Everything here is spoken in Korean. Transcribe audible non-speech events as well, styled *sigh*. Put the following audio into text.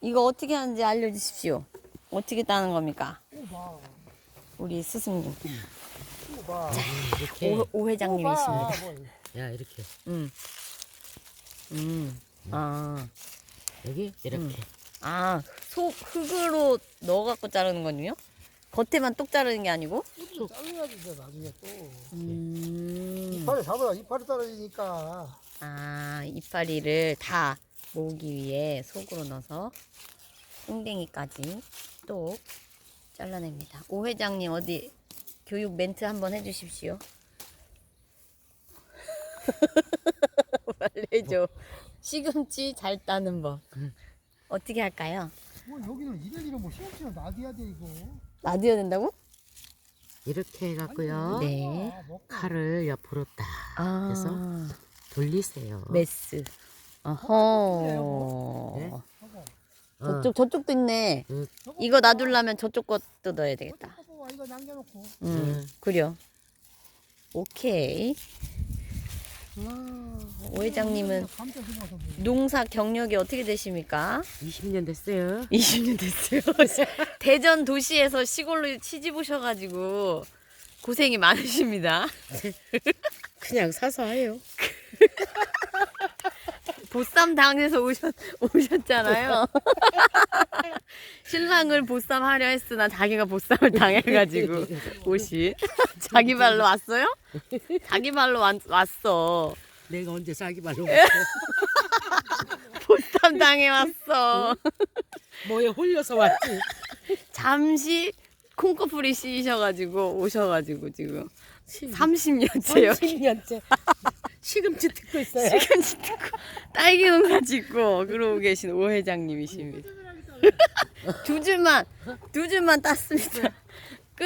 이거 어떻게 하는지 알려주십시오. 어떻게 따는 겁니까? 봐. 우리 스승님. 봐. 이렇게. 오, 오 회장님이십니다. 야, 이렇게. 음. 음. 아. 여기 이렇게. 아, 속 흙으로 넣어 갖고 자르는 거군요? 겉에만 똑 자르는 게 아니고? 또 잘라야지 돼, 나중에 또. 음. 이파리 잡아야 이파리 떨어지니까. 아, 이파리를 다 모으기 위해 속으로 넣어서 땡땡이까지 똑 잘라냅니다. 오 회장님 어디 교육 멘트 한번 해주십시오. *laughs* 빨리 해줘. 시금치 잘 따는 법. 어떻게 할까요? 뭐 여기는 이래저래 뭐 시험치는 놔둬야 돼 이거. 놔둬야 된다고? 이렇게 해갖고요. 네. 아. 칼을 옆으로 딱 아, 그래서? 돌리세요. 메스. 어허. 네? 하고. 어. 저쪽 저쪽도 있네. 그, 이거 놔두려면 저쪽 것도 넣어야 되겠다. 하고 이거 남겨놓고. 음, 음. 그려. 오케이. 와, 오 회장님은 감자. 농사 경력이 어떻게 되십니까? 20년 됐어요. 20년 됐어요. *laughs* 대전 도시에서 시골로 시집 오셔가지고 고생이 많으십니다. 그냥 사서 해요. *laughs* 보쌈 당에서 오셨, 오셨잖아요. 신랑을 보쌈 하려 했으나 자기가 보쌈을 당해가지고 옷이 자기 발로 왔어요? 자기 발로 왔, 왔어. 내가 언제 자기 말로 *laughs* 보쌈 당해 왔어. 뭐에 홀려서 왔지. 잠시 콩꺼풀이 씌이셔가지고 오셔가지고 지금 30년째요. 30년째 시금치 듣고 있어요. 시금치 듣고 딸기 농사 짓고 그러고 계신 오 회장님이십니다. 두 줄만 두 줄만 땄습니다. *laughs* 끝.